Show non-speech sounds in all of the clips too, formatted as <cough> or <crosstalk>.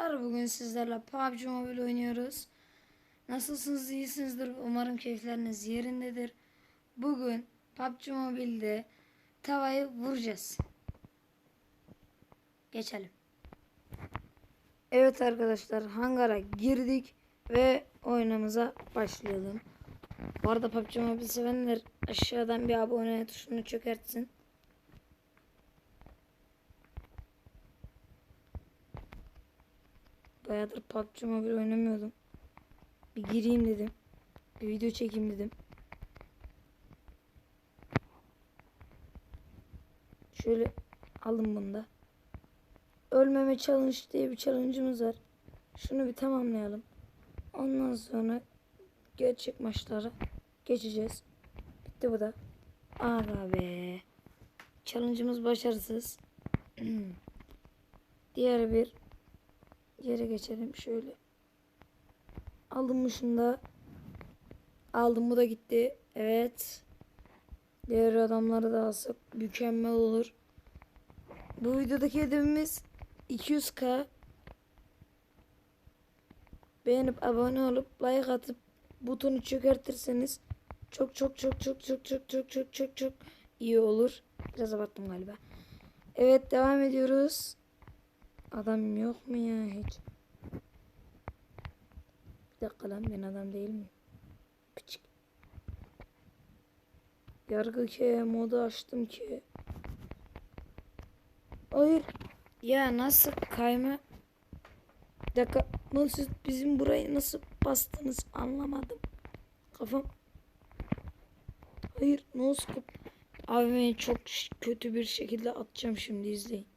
arkadaşlar. Bugün sizlerle PUBG Mobile oynuyoruz. Nasılsınız? iyisinizdir. Umarım keyifleriniz yerindedir. Bugün PUBG Mobile'de tavayı vuracağız. Geçelim. Evet arkadaşlar hangara girdik ve oyunumuza başlayalım. Bu arada PUBG Mobile sevenler aşağıdan bir abone tuşunu çökertsin. Bayağıdır PUBG Mobile oynamıyordum. Bir gireyim dedim. Bir video çekeyim dedim. Şöyle alın bunu da. Ölmeme challenge diye bir challenge'ımız var. Şunu bir tamamlayalım. Ondan sonra gerçek maçlara geçeceğiz. Bitti bu da. Aga be. Challenge'ımız başarısız. <clears throat> Diğer bir yere geçelim şöyle. Aldım mı da. Aldım bu da gitti. Evet. Diğer adamları da alsak mükemmel olur. Bu videodaki hedefimiz 200k. Beğenip abone olup like atıp butonu çökertirseniz çok çok çok çok çok çok çok çok çok çok iyi olur. Biraz abarttım galiba. Evet devam ediyoruz. Adam yok mu ya hiç? Bir dakika lan ben adam değil miyim? Küçük. Yargı ki modu açtım ki. Hayır. Ya nasıl kayma? Bir dakika. Nasıl bizim burayı nasıl bastınız anlamadım. Kafam. Hayır. No scope. Abi çok kötü bir şekilde atacağım şimdi izleyin.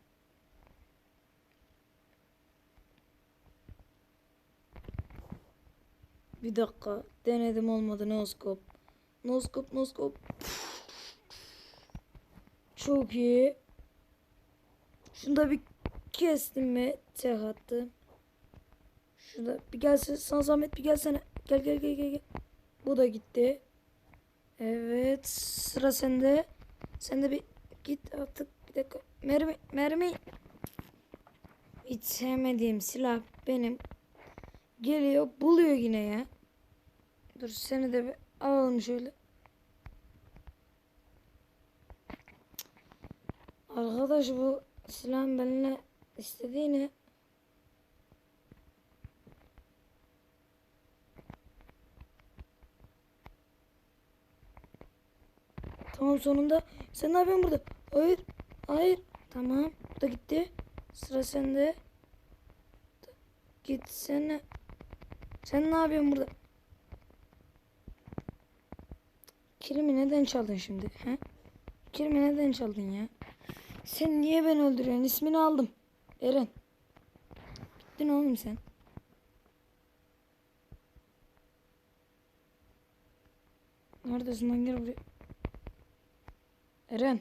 Bir dakika. Denedim olmadı. Noskop. Noskop noskop. Çok iyi. Şunda bir kestim mi? Tek attım. Şurada bir gelsene. Sana zahmet bir gelsene. Gel gel gel gel. gel. Bu da gitti. Evet. Sıra sende. Sen de bir git artık. Bir dakika. Mermi. Mermi. Hiç sevmediğim silah benim. Geliyor. Buluyor yine ya. Dur seni de bir alalım şöyle. Arkadaş bu silahın benimle istediği ne? Tamam sonunda. Sen ne yapıyorsun burada? Hayır. Hayır. Tamam. Bu da gitti. Sıra sende. Gitsene. Sen ne yapıyorsun burada? Kilimi neden çaldın şimdi? He? Kilimi neden çaldın ya? Sen niye beni öldürüyorsun? İsmini aldım. Eren. Gittin oğlum sen. Neredesin lan gel buraya. Eren.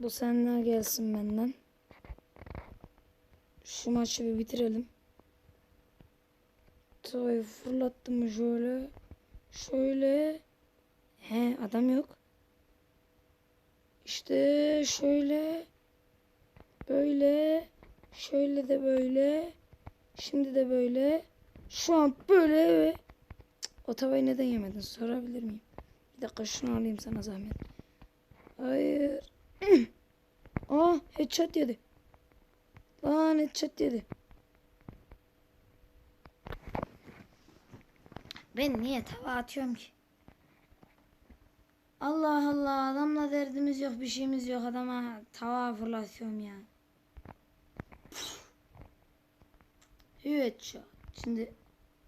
Bu senden gelsin benden. Şu maçı bir bitirelim. Tavayı fırlattım şöyle. Şöyle. He adam yok. İşte şöyle. Böyle. Şöyle de böyle. Şimdi de böyle. Şu an böyle ve o tavayı neden yemedin sorabilir miyim? Bir dakika şunu alayım sana zahmet. Hayır. Aa <clears throat> headshot yedi. Lan headshot yedi. Ben niye tava atıyorum ki? Allah Allah adamla derdimiz yok bir şeyimiz yok adama tava fırlatıyorum ya. Evet şu. Şimdi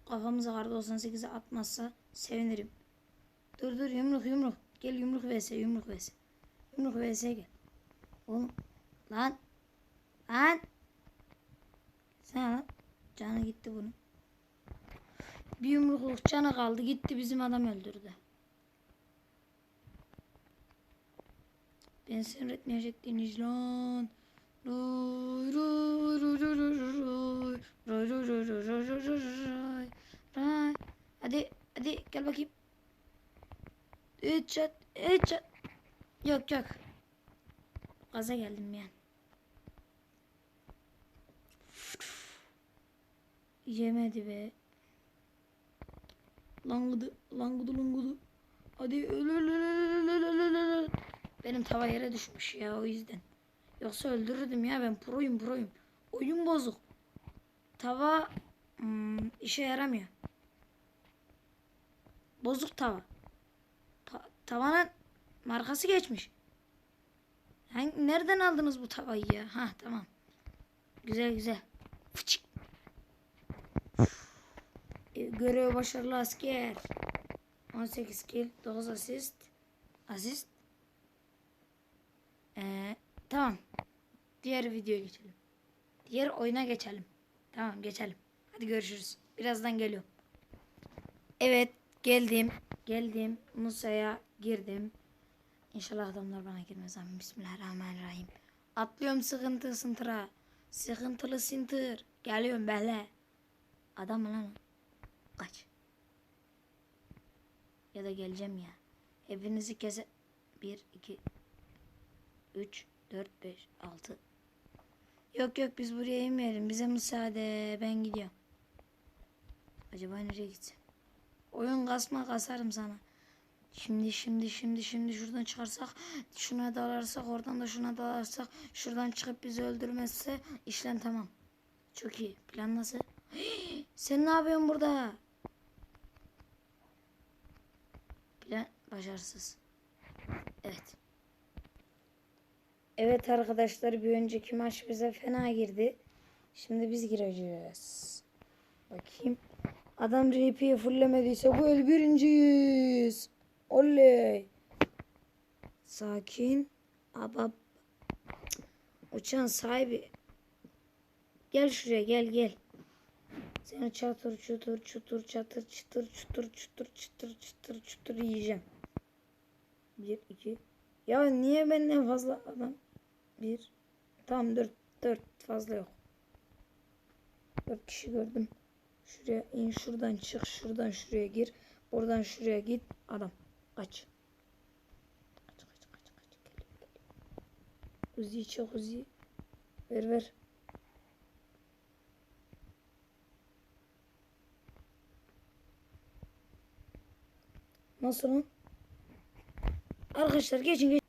kafamıza karda 98'e atmazsa sevinirim. Dur dur yumruk yumruk. Gel yumruk vs yumruk vs. Yumruk vs gel. Oğlum lan. Lan. Sen lan. Canı gitti bunun. Bir yumrukluk canı kaldı. Gitti bizim adam öldürdü. Ben seni öğretmeyecektiniz lan. Roy roy roy roy roy roy roy roy roy roy roy roy roy roy Hadi hadi gel bakayım. Üç çat. Yok yok. Gaza geldim yani. Yemedi be. Langudu langudu lungudu. Hadi. Benim tava yere düşmüş ya o yüzden. Yoksa öldürürdüm ya ben proyum proyum. Oyun bozuk. Tava hmm, işe yaramıyor. Bozuk tava. Ta tavanın markası geçmiş. Hangi, nereden aldınız bu tavayı ya? Ha tamam. Güzel güzel. Fıçık. Uf. Görev başarılı asker. 18 kill, 9 asist. Asist. Ee, tamam. Diğer videoya geçelim. Diğer oyuna geçelim. Tamam geçelim. Hadi görüşürüz. Birazdan geliyorum. Evet geldim. Geldim. Musa'ya girdim. İnşallah adamlar bana girmez. Amin. Bismillahirrahmanirrahim. Atlıyorum sıkıntı sıntıra. Sıkıntılı sintır. Geliyorum böyle. Adam lan? Kaç. Ya da geleceğim ya. Hepinizi kese... 1, 2, 3, 4, 5, 6. Yok yok biz buraya inmeyelim. Bize müsaade. Ben gidiyorum. Acaba nereye gitsem? Oyun kasma kasarım sana. Şimdi şimdi şimdi şimdi şuradan çıkarsak şuna dalarsak oradan da şuna dalarsak şuradan çıkıp bizi öldürmezse işlem tamam. Çok iyi. Plan nasıl? <gasps> Sen ne yapıyorsun burada? Plan başarısız. Evet. Evet arkadaşlar bir önceki maç bize fena girdi. Şimdi biz gireceğiz. Bakayım. Adam RP'yi fullemediyse bu el birinciyiz. Oley. Sakin. Abab. Uçan sahibi. Gel şuraya gel gel. Seni çatır çutur çutur çatır çıtır çutur çutur çıtır çıtır çıtır yiyeceğim. Bir iki. Ya niye benden fazla adam? Bir. Tamam dört. Dört fazla yok. Dört kişi gördüm. Şuraya in şuradan çık şuradan şuraya gir. Buradan şuraya git. Adam. Kaç. Kaç kaç kaç kaç. Gel, gel. Uzi çek Uzi. Ver ver. Nasıl lan? Arkadaşlar geçin geçin.